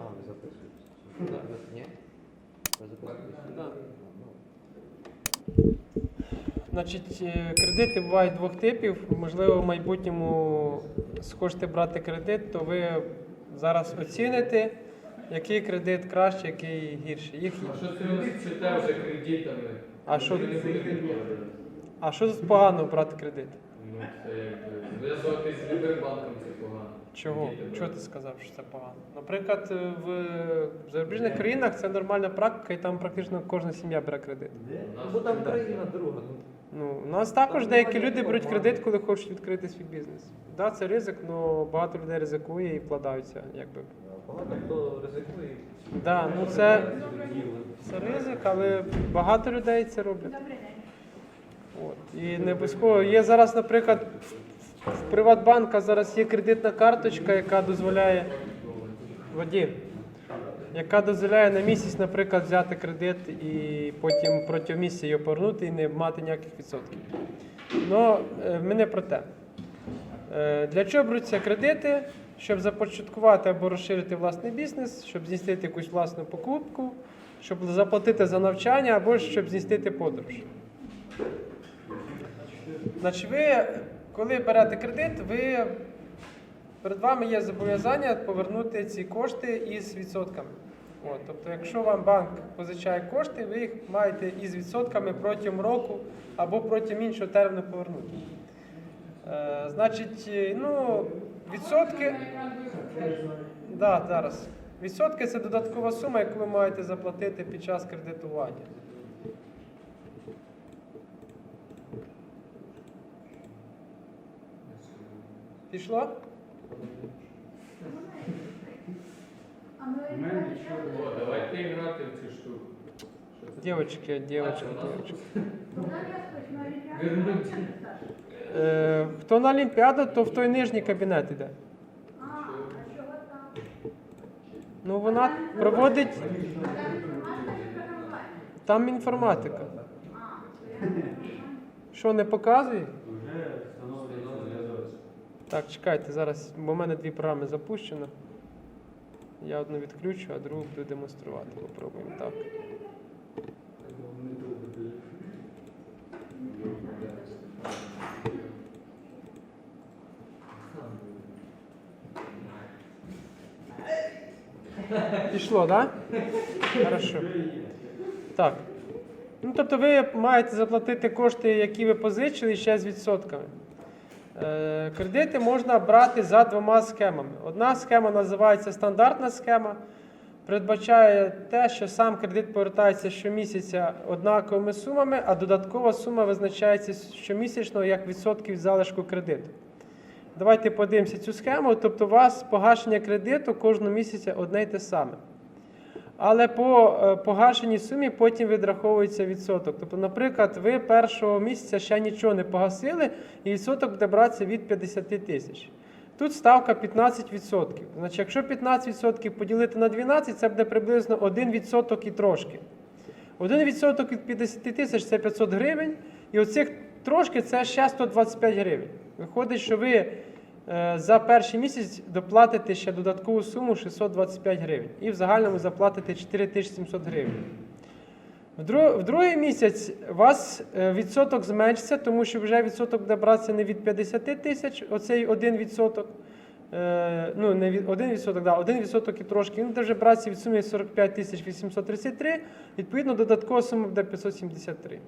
А, ви записуєте. Ні? Ви записуєте? Да. Значить, е, кредити бувають двох типів. Можливо, в майбутньому схочете брати кредит, то ви зараз оціните, який кредит краще, який гірший. Їх... А що це ви вже кредитами? А що, не а що тут погано брати кредит? Ну, це якби з любим банком це погано. Чого? Чого ти сказав, що це погано? Наприклад, е, в зарубіжних країнах це нормальна практика, і там практично кожна сім'я бере кредит. Ну там так. країна друга. ну. Ну, у нас також деякі люди беруть кредит, коли хочуть відкрити свій бізнес. Так, да, це ризик, але багато людей ризикує і вкладаються. Якби. Багато хто ризикує. Да, ну це, це ризик, але багато людей це роблять. От. І не обов'язково. Є зараз, наприклад, в- Приватбанка зараз є кредитна карточка, яка дозволяє Вадим, яка дозволяє на місяць, наприклад, взяти кредит і потім протягом місяця його повернути і не мати ніяких відсотків. Ну, е, ми не про те. Е, Для чого беруться кредити? Щоб започаткувати або розширити власний бізнес, щоб здійснити якусь власну покупку, щоб заплатити за навчання або щоб здійснити подорож. Значить, ви, коли берете кредит, ви перед вами є зобов'язання повернути ці кошти із відсотками. От, тобто, якщо вам банк позичає кошти, ви їх маєте із відсотками протягом року або протягом іншого терміну повернути. Е, значить, ну, відсотки. Да, зараз. Відсотки це додаткова сума, яку ви маєте заплатити під час кредитування. Пішло? Давайте грати в цю штуку. Дівчатки. Вернуть. Е, хто на Олімпіаду, то в той нижній кабінет йде. Ну вона проводить. Там інформатика. Що не показує? Так, чекайте, зараз, бо в мене дві програми запущено. Я одну відключу, а другу буду демонструвати. Попробуємо так. Пішло, так? Да? Хорошо. Так. Ну, тобто ви маєте заплатити кошти, які ви позичили, ще з відсотками. Е, Кредити можна брати за двома схемами. Одна схема називається стандартна схема. Передбачає те, що сам кредит повертається щомісяця однаковими сумами, а додаткова сума визначається щомісячно як відсотків залишку кредиту. Давайте подивимося цю схему. Тобто, у вас погашення кредиту кожного місяця одне й те саме. Але по е, погашеній сумі потім відраховується відсоток. Тобто, наприклад, ви першого місяця ще нічого не погасили, і відсоток буде братися від 50 тисяч. Тут ставка 15%. Значить, якщо 15% поділити на 12, це буде приблизно 1% і трошки. 1% від 50 тисяч це 500 гривень, і оцих трошки це ще 125 гривень. Виходить, що ви за перший місяць доплатите ще додаткову суму 625 гривень. І в загальному заплатите 4700 гривень. В, друг, в другий місяць у вас е, відсоток зменшиться, тому що вже відсоток буде братися не від 50 тисяч, оцей один відсоток. Е, ну, не від, один відсоток, да, один відсоток і трошки. Він вже братися від суми 45 тисяч 833, відповідно, додаткова сума буде 573.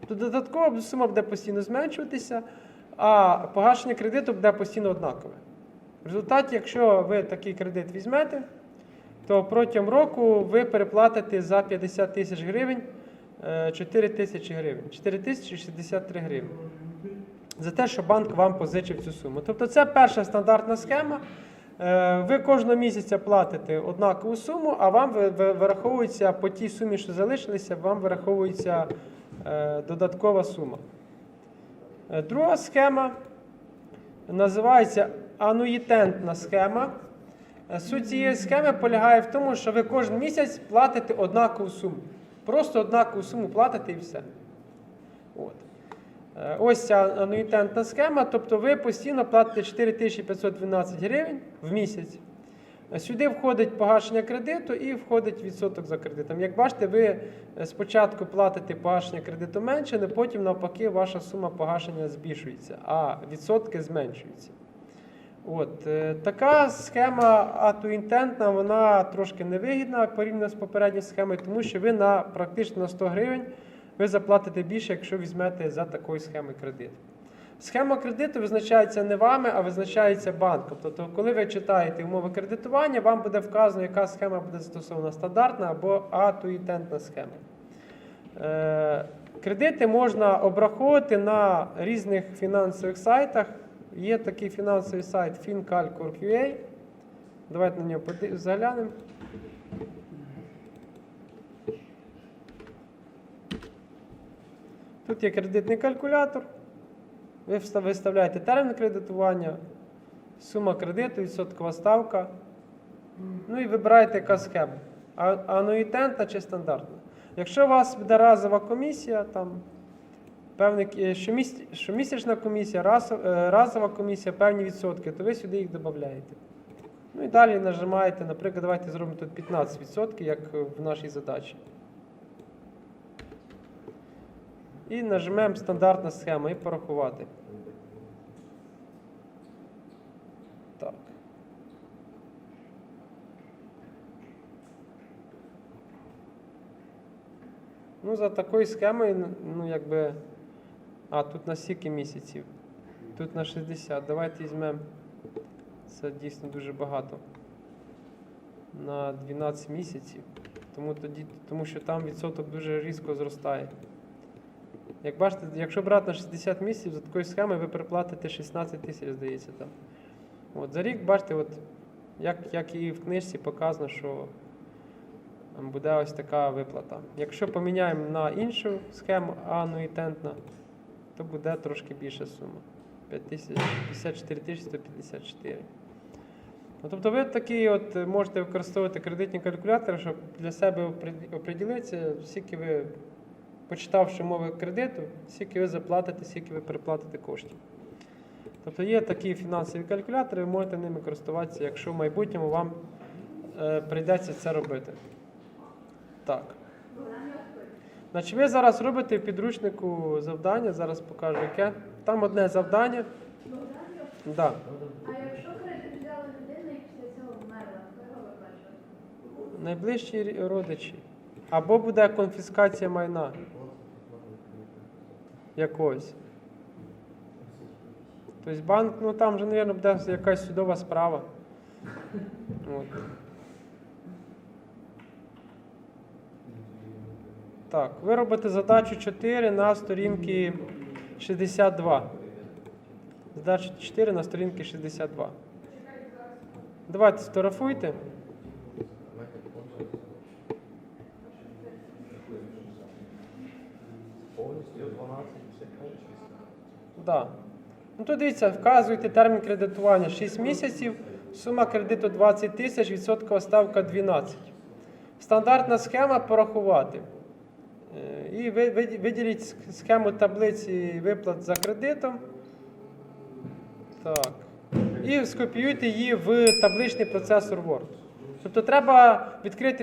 Тобто додаткова сума буде постійно зменшуватися, а погашення кредиту буде постійно однакове. В результаті, якщо ви такий кредит візьмете, то протягом року ви переплатите за 50 тисяч гривень е, 4 тисячі гривень, 4 тисячі 63 гривні. За те, що банк вам позичив цю суму. Тобто це перша стандартна схема. Е, Ви кожного місяця платите однакову суму, а вам ви- ви- вираховується по тій сумі, що залишилися, вам вираховується е, додаткова сума. Е, Друга схема називається ануїтентна схема. Е, Суть цієї схеми полягає в тому, що ви кожен місяць платите однакову суму. Просто однакову суму платите і все. От. Е, Ось ця ануїтентна схема, тобто ви постійно платите 4512 гривень в місяць. Сюди входить погашення кредиту і входить відсоток за кредитом. Як бачите, ви е, спочатку платите погашення кредиту менше, але потім навпаки ваша сума погашення збільшується, а відсотки зменшуються. От, е, така схема атуінтентна, вона трошки невигідна порівняно з попередньою схемою, тому що ви на практично на 100 гривень ви заплатите більше, якщо візьмете за такою схемою кредит. Схема кредиту визначається не вами, а визначається банком. Тобто, коли ви читаєте умови кредитування, вам буде вказано, яка схема буде застосована стандартна або атуїтентна схема. Е, Кредити можна обраховувати на різних фінансових сайтах. Є такий фінансовий сайт fincalc.ua. Давайте на нього заглянемо. Тут є кредитний калькулятор. Ви виставляєте термін кредитування, сума кредиту, відсоткова ставка. Ну і вибираєте яка схема. Ануїтентна чи стандартна. Якщо у вас буде разова комісія, там певний щоміс- щомісячна комісія, раз- е, разова комісія, певні відсотки, то ви сюди їх додаєте. Ну і далі нажимаєте, наприклад, давайте зробимо тут 15%, як в нашій задачі. І нажмемо стандартна схема і порахувати. Так. Ну, за такою схемою, ну, якби. А, тут на скільки місяців? Тут на 60. Давайте візьмемо. Це дійсно дуже багато. На 12 місяців. Тому, тоді, тому що там відсоток дуже різко зростає. Як бачите, якщо брати на 60 місяців, за такою схемою ви приплатите 16 тисяч, здається, там. От, за рік, бачите, от, як, як і в книжці показано, що буде ось така виплата. Якщо поміняємо на іншу схему ануїтентна, то буде трошки більша сума. 54 тисячі 154. Ну, тобто ви такі от можете використовувати кредитні калькулятори, щоб для себе опри- оприділитися, скільки ви, почитавши мови кредиту, скільки ви заплатите, скільки ви переплатите коштів. Тобто є такі фінансові калькулятори, ви можете ними користуватися, якщо в майбутньому вам е, прийдеться це робити. Так. Значить, ви зараз робите в підручнику завдання, зараз покажу яке. Там одне завдання. Да. А якщо кредит взяла людина і після цього вмерла, хто його? Найближчі родичі. Або буде конфіскація майна якогось. Тобто банк, ну там же, мабуть, буде якась судова справа. От. Так, ви робите задачу 4 на сторінки 62. Задача 4 на сторінки 62. Давайте сфотографуйте. Повністю 12 Да. Ну то дивіться, вказуєте термін кредитування 6 місяців, сума кредиту 20 тисяч, відсоткова ставка 12. Стандартна схема порахувати. Е, І ви- ви- виділіть схему таблиці виплат за кредитом. Так. І скопіюйте її в табличний процесор Word. Тобто треба відкрити